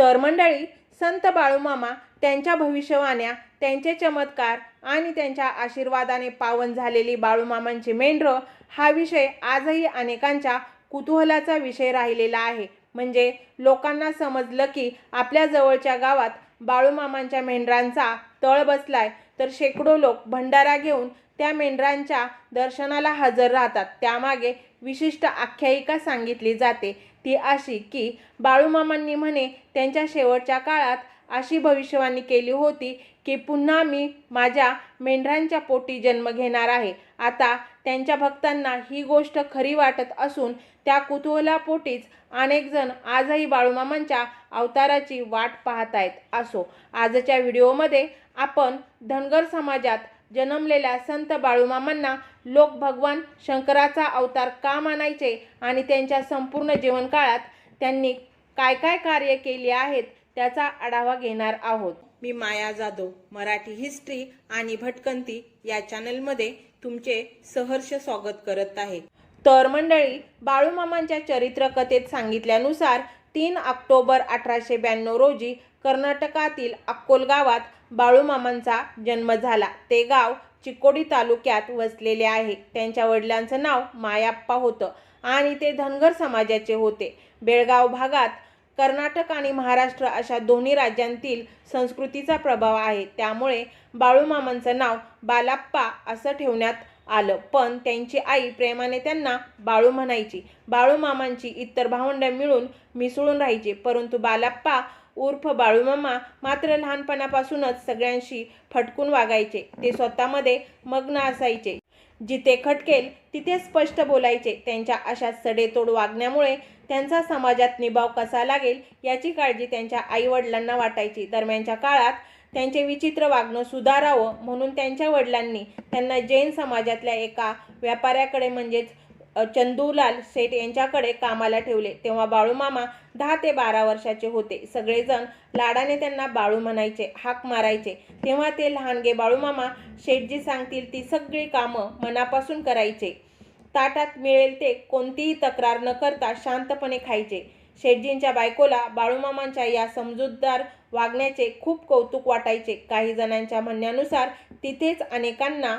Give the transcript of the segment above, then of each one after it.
तर मंडळी संत बाळूमामा त्यांच्या भविष्यवाण्या त्यांचे चमत्कार आणि त्यांच्या आशीर्वादाने पावन झालेली बाळूमामांची मेंढरं हा विषय आजही अनेकांच्या कुतूहलाचा विषय राहिलेला आहे. म्हणजे लोकांना समजलं की आपल्या जवळच्या गावात बाळूमामांच्या मेंढरांचा तळ बसलाय तर शेकडो लोक भंडारा घेऊन त्या मेंढरांच्या दर्शनाला हजर राहतात. त्यामागे विशिष्ट आख्यायिका सांगितली जाते. ती अशी की बाळूमामांनी म्हणे त्यांच्या शेवटच्या काळात अशी भविष्यवाणी केली होती की पुन्हा मी माझ्या मेंढरांच्या पोटी जन्म घेणार आहे. आता त्यांच्या भक्तांना ही गोष्ट खरी वाटत असून त्या कुतूहलापोटीच अनेकजण आजही बाळूमामांच्या अवताराची वाट पाहत आहेत असो. आजच्या व्हिडिओमध्ये आपण धनगर समाजात जन्मलेल्या संत बाळूमामांना लोक भगवान शंकराचा अवतार का मानायचे आणि त्यांच्या संपूर्ण जीवनकाळात त्यांनी काय काय कार्य केली आहेत त्याचा आढावा घेणार आहोत. मी माया जाधव मराठी हिस्ट्री आणि भटकंती या चॅनलमध्ये तुमचे सहर्ष स्वागत करत आहे. तर मंडळी बाळूमामांच्या चरित्र कथेत सांगितल्यानुसार तीन ऑक्टोबर अठराशे ब्याण्णव रोजी कर्नाटकातील अक्कोल गावात बाळूमामांचा जन्म झाला. ते गाव चिकोडी तालुक्यात वसलेले आहे. त्यांच्या वडिलांचं नाव मायाप्पा होतं आणि ते धनगर समाजाचे होते. बेळगाव भागात कर्नाटक आणि महाराष्ट्र अशा दोन्ही राज्यांतील संस्कृतीचा प्रभाव आहे. त्यामुळे बाळूमामांचं नाव बालाप्पा असं ठेवण्यात आलं. पण त्यांची आई प्रेमाने त्यांना बाळू म्हणायची. बाळूमामांची इतर भावंड मिळून मिसळून राहायची. परंतु बालाप्पा उर्फ बाळूमामा मात्र लहानपणापासूनच सगळ्यांशी फटकून वागायचे. ते स्वतःमध्ये मग्न असायचे. जिथे खटकेल तिथे स्पष्ट बोलायचे. त्यांच्या अशा सडेतोड वागण्यामुळे त्यांचा समाजात निभाव कसा लागेल याची काळजी त्यांच्या आईवडिलांना वाटायची. दरम्यानच्या काळात त्यांचे विचित्र वागणं सुधारावं म्हणून त्यांच्या वडिलांनी त्यांना जैन समाजातल्या एका व्यापाऱ्याकडे म्हणजेच चंदूलाल सेठ यांच्याकडे कामाला ठेवले. तेव्हा बाळूमामा दहा ते बारा वर्षाचे होते. सगळेजण लाडाने त्यांना बाळू म्हणायचे हाक मारायचे. तेव्हा ते लहानगे बाळूमामा शेठजी सांगतील ती सगळी कामं मनापासून करायचे. ताटात मिळेल ते कोणतीही तक्रार न करता शांतपणे खायचे. शेठजींच्या बायकोला बाळूमामांच्या या समजूतदार वागण्याचे खूप कौतुक वाटायचे. काही जणांच्या म्हणण्यानुसार तिथेच अनेकांना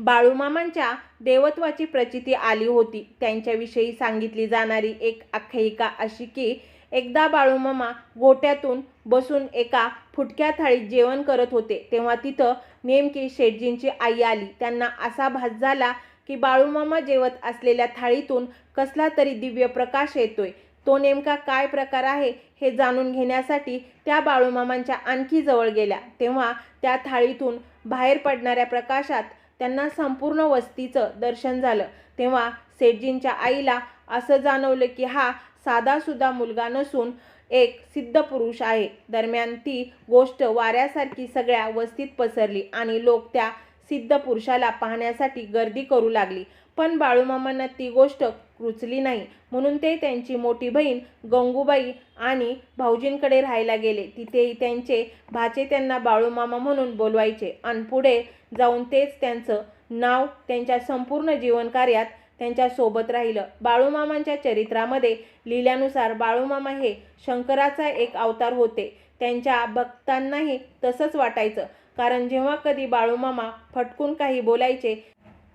बाळूमामांच्या देवत्वाची प्रचिती आली होती. त्यांच्याविषयी सांगितली जाणारी एक आख्यायिका अशी की एकदा बाळूमामा गोट्यातून बसून एका फुटक्या थाळीत जेवण करत होते तेव्हा तिथं नेमकी शेटजींची आई आली. त्यांना असा भास झाला की बाळूमामा जेवत असलेल्या थाळीतून कसला तरी दिव्य प्रकाश येतोय. तो नेमका काय प्रकार आहे हे जाणून घेण्यासाठी त्या बाळूमामांच्या आणखी जवळ गेल्या. तेव्हा त्या थाळीतून बाहेर पडणाऱ्या प्रकाशात त्यांना संपूर्ण वस्तीचं दर्शन झालं. तेव्हा सेठजींच्या आईला असं जाणवलं की हा साधासुद्धा मुलगा नसून एक सिद्ध पुरुष आहे. दरम्यान ती गोष्ट वाऱ्यासारखी सगळ्या वस्तीत पसरली आणि लोक त्या सिद्ध पुरुषाला पाहण्यासाठी गर्दी करू लागली. पण बाळूमामांना ती गोष्ट रुचली नाही. म्हणून ते त्यांची मोठी बहीण गंगूबाई आणि भाऊजींकडे राहायला गेले. तिथेही त्यांचे भाचे त्यांना बाळूमामा म्हणून बोलवायचे. आणि पुढे जाऊन तेच त्यांचं नाव त्यांच्या संपूर्ण जीवनकार्यात त्यांच्यासोबत राहिलं. बाळूमामांच्या चरित्रामध्ये लिहिल्यानुसार बाळूमामा हे शंकराचा एक अवतार होते. त्यांच्या भक्तांनाही तसंच वाटायचं. कारण जेव्हा कधी बाळूमामा फटकून काही बोलायचे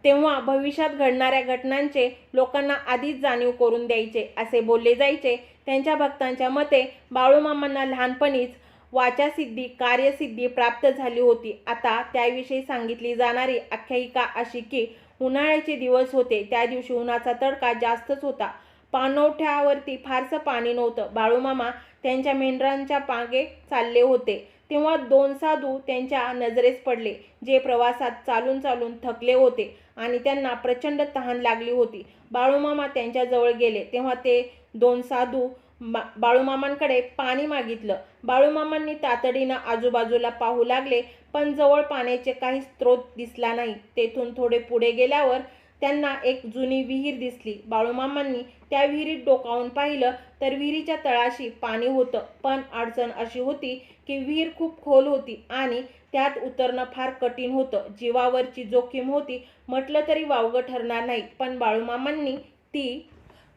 तेव्हा भविष्यात घडणाऱ्या घटनांचे लोकांना आधीच जाणीव करून द्यायचे असे बोलले जायचे. त्यांच्या भक्तांच्या मते बाळूमामांना लहानपणीच वाचासिद्धी कार्यसिद्धी प्राप्त झाली होती. आता त्याविषयी सांगितली जाणारी आख्यायिका अशी की उन्हाळ्याचे दिवस होते. त्या दिवशी उन्हाचा तडका जास्तच होता. पाणवठ्यावरती फारसं पाणी नव्हतं. बाळूमामा त्यांच्या मेंढरांच्या पागे चालले होते. तेव्हा दोन साधू त्यांच्या नजरेस पडले जे प्रवासात चालून चालून थकले होते आणि त्यांना प्रचंड तहान लागली होती. बाळूमामा त्यांच्याजवळ गेले. तेव्हा ते दोन साधू मा बाळूमामांकडे पाणी मागितलं. बाळूमामांनी तातडीनं आजूबाजूला पाहू लागले पण जवळ पाण्याचे काही स्रोत दिसला नाही. तेथून थोडे पुढे गेल्यावर त्यांना एक जुनी विहीर दिसली. बाळूमामांनी त्या विहिरीत डोकावून पाहिलं तर विहिरीच्या तळाशी पाणी होतं. पण अडचण अशी होती की विहीर खूप खोल होती आणि त्यात उतरणं फार कठीण होतं. जीवावरची जोखीम होती. म्हटलं तरी वावगं ठरणार नाही. पण बाळूमामांनी ती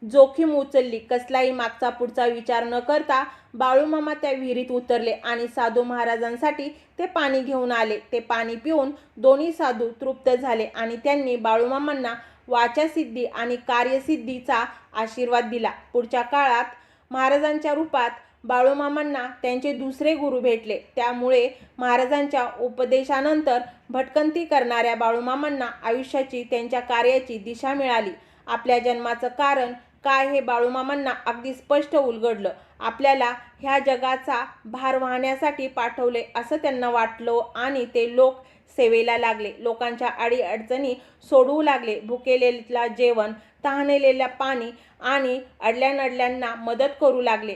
जोखीम उचलली. कसलाही मागचा पुढचा विचार न करता बाळूमामा त्या विहिरीत उतरले आणि साधू महाराजांसाठी ते पाणी घेऊन आले. ते पाणी पिऊन दोन्ही साधू तृप्त झाले आणि त्यांनी बाळूमामांना वाचासिद्धी आणि कार्यसिद्धीचा आशीर्वाद दिला. पुढच्या काळात महाराजांच्या रूपात बाळूमामांना त्यांचे दुसरे गुरु भेटले. त्यामुळे महाराजांच्या उपदेशानंतर भटकंती करणाऱ्या बाळूमामांना आयुष्याची त्यांच्या कार्याची दिशा मिळाली. आपल्या जन्माचं कारण काय हे बाळूमामांना अगदी स्पष्ट उलगडलं. आपल्याला ह्या जगाचा भार वाहण्यासाठी पाठवले असं त्यांना वाटलं आणि ते लोक सेवेला लागले. लोकांच्या अडीअडचणी सोडवू लागले. भुकेलेला जेवण तहानेलेल्या पाणी आणि अडल्यानडल्यांना मदत करू लागले.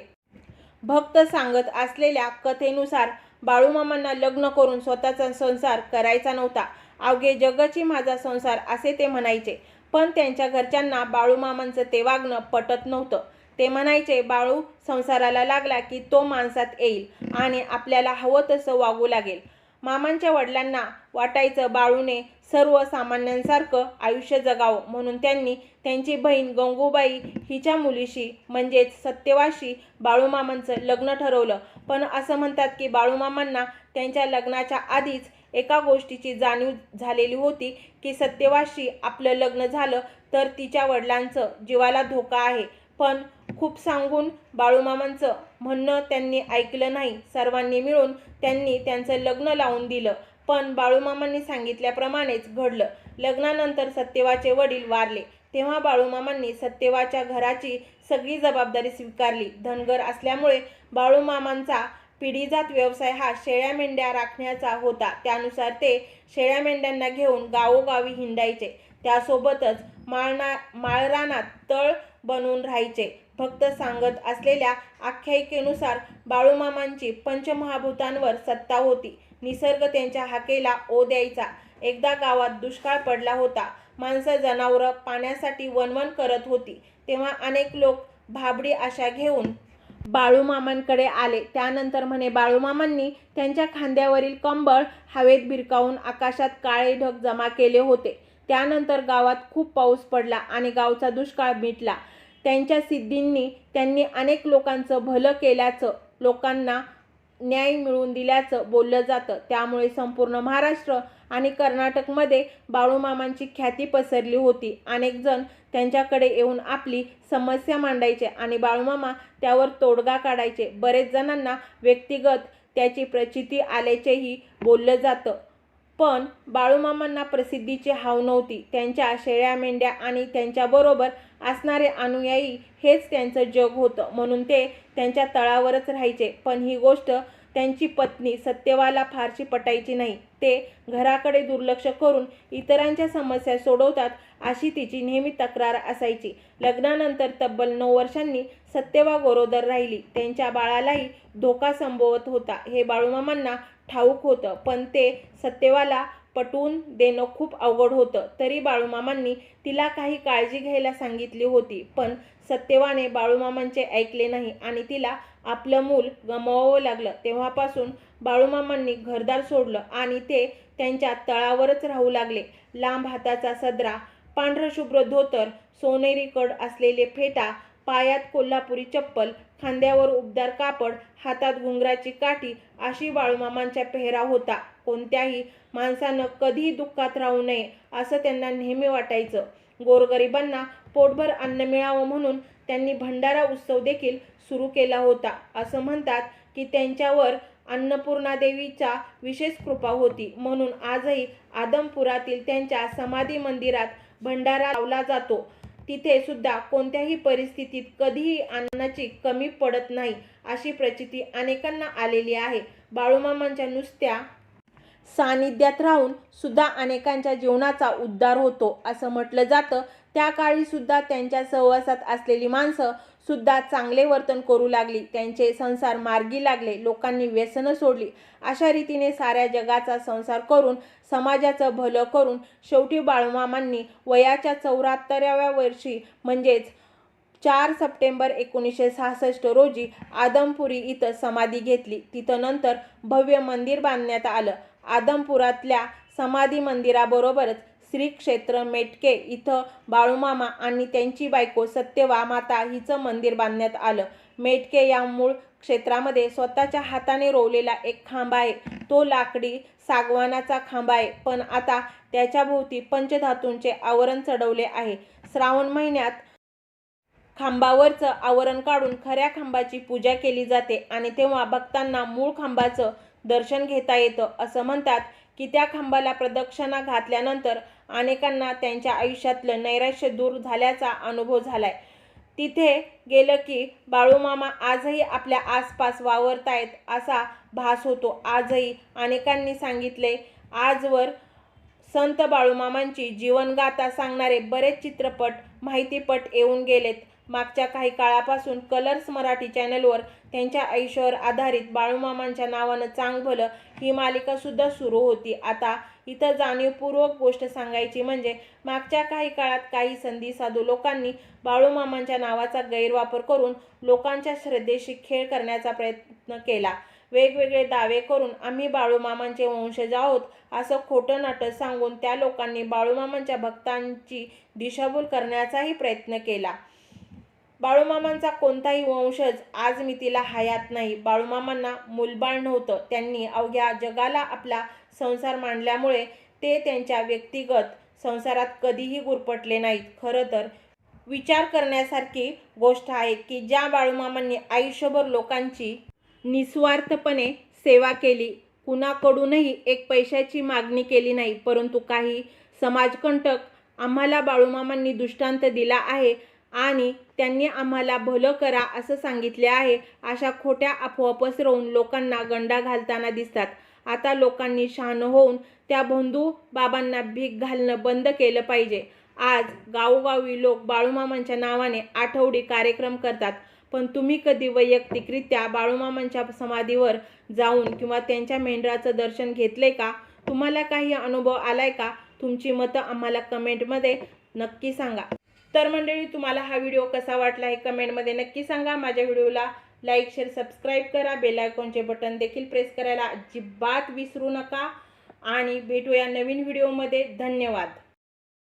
भक्त सांगत असलेल्या कथेनुसार बाळूमामांना लग्न करून स्वतःचा संसार करायचा नव्हता. अवघे जगची माझा संसार असे ते म्हणायचे. पण त्यांच्या घरच्यांना बाळूमामांचं ते वागणं पटत नव्हतं. ते म्हणायचे बाळू संसाराला लागला की तो माणसात येईल आणि आपल्याला हवं तसं वागू लागेल. मामांच्या वडिलांना वाटायचं बाळूने सर्वसामान्यांसारखं आयुष्य जगावं म्हणून त्यांनी त्यांची बहीण गंगूबाई हिच्या मुलीशी म्हणजेच सत्यवाशी बाळूमामांचं लग्न ठरवलं. पण असं म्हणतात की बाळूमामांना त्यांच्या लग्नाच्या आधीच एका गोष्टीची जाणीव झालेली होती की सत्यवाशी आपलं लग्न झालं तर तिच्या वडिलांचं जीवाला धोका आहे. पण खूप सांगून बाळूमामांचं म्हणणं त्यांनी ऐकलं नाही. सर्वांनी मिळून त्यांनी त्यांचं लग्न लावून दिलं. पण बाळूमामांनी सांगितल्याप्रमाणेच घडलं. लग्नानंतर सत्यवाचे वडील वारले. तेव्हा बाळूमामांनी सत्यवाच्या घराची सगळी जबाबदारी स्वीकारली. धनगर असल्यामुळे बाळूमामांचा पिढीजात व्यवसाय हा शेळ्या मेंढ्या राखण्याचा होता. त्यानुसार ते शेळ्या मेंढ्यांना घेऊन गावोगावी हिंडायचे. त्यासोबतच माळना माळरानात तळ बनवून राहायचे. भक्त सांगत असलेल्या आख्यायिकेनुसार बाळूमामांची पंचमहाभूतांवर सत्ता होती. निसर्ग त्यांच्या हाकेला ओ द्यायचा. एकदा गावात दुष्काळ पडला होता. माणसं जनावरं पाण्यासाठी वणवण करत होती. तेव्हा अनेक लोक भाबडी आशा घेऊन बाळूमामांकडे आले. त्यानंतर म्हणे बाळूमामांनी त्यांच्या खांद्यावरील कंबळ हवेत भिरकावून आकाशात काळे ढग जमा केले होते. त्यानंतर गावात खूप पाऊस पडला आणि गावचा दुष्काळ मिटला. त्यांच्या सिद्धींनी त्यांनी अनेक लोकांचं भलं केल्याचं लोकांना न्याय मिळवून दिल्याचं बोललं जातं. त्यामुळे संपूर्ण महाराष्ट्र आणि कर्नाटकमध्ये बाळूमामांची ख्याती पसरली होती. अनेक जण त्यांच्याकडे येऊन आपली समस्या मांडायचे आणि बाळूमामा त्यावर तोडगा काढायचे. बरेच जणांना व्यक्तिगत त्याची प्रचिती आल्याचेही बोललं जातं. पण बाळूमामांना प्रसिद्धीची हाव नव्हती. त्यांच्या शेळ्या मेंढ्या आणि त्यांच्याबरोबर असणारे अनुयायी हेच त्यांचं जग होतं. म्हणून ते त्यांच्या तळावरच राहायचे. पण ही गोष्ट त्यांची पत्नी सत्यवाला फारशी पटायची नाही. ते घराकडे दुर्लक्ष करून इतरांच्या समस्या सोडवतात अशी तिची नेहमी तक्रार असायची. लग्नानंतर तब्बल नऊ वर्षांनी सत्यवा गरोदर राहिली. त्यांच्या बाळालाही धोका संभवत होता. हे बाळूमामांना ठाऊक होतं. पण ते सत्यवाला पटवून देणं खूप अवघड होतं. तरी बाळूमामांनी तिला काही काळजी घ्यायला सांगितली होती. पण सत्यवाने बाळूमामांचे ऐकले नाही आणि तिला आपलं मूल गमवावं लागलं. तेव्हापासून बाळूमामांनी घरदार सोडलं आणि ते त्यांच्या तळावरच राहू लागले. लांब हाताचा सदरा पांढरं शुभ्र धोतर सोनेरी कड असलेले फेटा पायात कोल्हापुरी चप्पल खांद्यावर उबदार कापड हातात घुंगराची काठी अशी बाळूमामांचा पेहराव होता. कोणत्याही माणसानं कधीही दुःखात राहू नये असं त्यांना नेहमी वाटायचं. गोरगरिबांना पोटभर अन्न मिळावं म्हणून त्यांनी भंडारा उत्सव देखील सुरू केला होता. असं म्हणतात की त्यांच्यावर अन्नपूर्णा देवीचा विशेष कृपा होती. म्हणून आजही आदमपुरातील त्यांच्या समाधी मंदिरात भंडारा लावला जातो. तिथे सुद्धा कोणत्याही परिस्थितीत कधीही अन्नाची कमी पडत नाही अशी प्रचिती अनेकांना आलेली आहे. बाळूमामांच्या नुसत्या सानिध्यात राहून सुद्धा अनेकांच्या जीवनाचा उद्धार होतो असं म्हटलं जातं. त्या काळी सुद्धा त्यांच्या सहवासात असलेली माणसं सुद्धा चांगले वर्तन करू लागली. त्यांचे संसार मार्गी लागले. लोकांनी व्यसनं सोडली. अशा रीतीने साऱ्या जगाचा संसार करून समाजाचं भलं करून शेवटी बाळूमामांनी वयाच्या चौऱ्याहत्तराव्या वर्षी म्हणजेच चार सप्टेंबर एकोणीसशे सहासष्ट रोजी आदमपुरी इथं समाधी घेतली. तिथं नंतर भव्य मंदिर बांधण्यात आलं. आदमपुरातल्या समाधी मंदिराबरोबरच श्री क्षेत्र मेटके इथं बाळूमामा आणि त्यांची बायको सत्यवा माता हिचं मंदिर बांधण्यात आलं. मेटके या मूळ क्षेत्रामध्ये स्वतःच्या हाताने रोवलेला एक खांब आहे. तो लाकडी सागवानाचा खांब आहे. पण आता त्याच्या भोवती पंचधातूंचे आवरण चढवले आहे. श्रावण महिन्यात खांबावरचं आवरण काढून खऱ्या खांबाची पूजा केली जाते आणि तेव्हा भक्तांना मूळ खांबाचं दर्शन घेता येतं. असं म्हणतात की त्या खांबाला प्रदक्षिणा घातल्यानंतर अनेकांना त्यांच्या आयुष्यातलं नैराश्य दूर झाल्याचा अनुभव झालाय. तिथे गेलं की बाळूमामा आजही आपल्या आसपास वावरतायत असा भास होतो. आजही अनेकांनी सांगितले आजवर संत बाळूमामांची जीवनगाथा सांगणारे बरेच चित्रपट माहितीपट येऊन गेलेत. मागच्या काही काळापासून कलर्स मराठी चॅनलवर त्यांच्या आयुष्यावर आधारित बाळूमामांच्या नावानं चांग भलं ही मालिकासुद्धा सुरू होती. आता इथं जाणीवपूर्वक गोष्ट सांगायची म्हणजे मागच्या काही काळात काही संधी साधू लोकांनी बाळूमामांच्या नावाचा गैरवापर करून लोकांच्या श्रद्धेशी खेळ करण्याचा प्रयत्न केला. वेगवेगळे दावे करून आम्ही बाळूमामांचे वंशज आहोत असं खोटं नाटक सांगून त्या लोकांनी बाळूमामांच्या भक्तांची दिशाभूल करण्याचाही प्रयत्न केला. बाळूमामांचा कोणताही वंशज आज मितीला हयात नाही. बाळूमामांना मूलबाळ नव्हतं. त्यांनी अवघ्या जगाला आपला संसार मांडल्यामुळे ते त्यांच्या व्यक्तिगत संसारात कधीही गुरपटले नाहीत. खरं तर विचार करण्यासारखी गोष्ट आहे की ज्या बाळूमामांनी आयुष्यभर लोकांची निस्वार्थपणे सेवा केली कुणाकडूनही एक पैशाची मागणी केली नाही परंतु काही समाजकंटक आम्हाला बाळूमामांनी दृष्टांत दिला आहे आणि त्यांनी आम्हाला भलं करा असं सांगितले आहे. अशा खोट्या अफवा पसरवून लोकांना गंडा घालताना दिसतात. आता लोकांनी शहाणं होऊन त्या बंधू बाबांना भीक घालणं बंद केलं पाहिजे. आज गावोगावी लोक बाळूमामांच्या नावाने आठवडी कार्यक्रम करतात. पण तुम्ही कधी वैयक्तिकरित्या बाळूमामांच्या समाधीवर जाऊन किंवा त्यांच्या मेंढराचं दर्शन घेतले का? तुम्हाला काही अनुभव आलाय का? तुमची मतं आम्हाला कमेंटमध्ये नक्की सांगा. तर मंडळी तुम्हाला हा व्हिडिओ कसा वाटला हे कमेंटमध्ये नक्की सांगा. माझ्या व्हिडिओला लाईक शेअर सबस्क्राईब करा. बेलायकॉनचे बटन देखील प्रेस करायला अजिबात विसरू नका. आणि भेटूया नवीन व्हिडिओमध्ये धन्यवाद.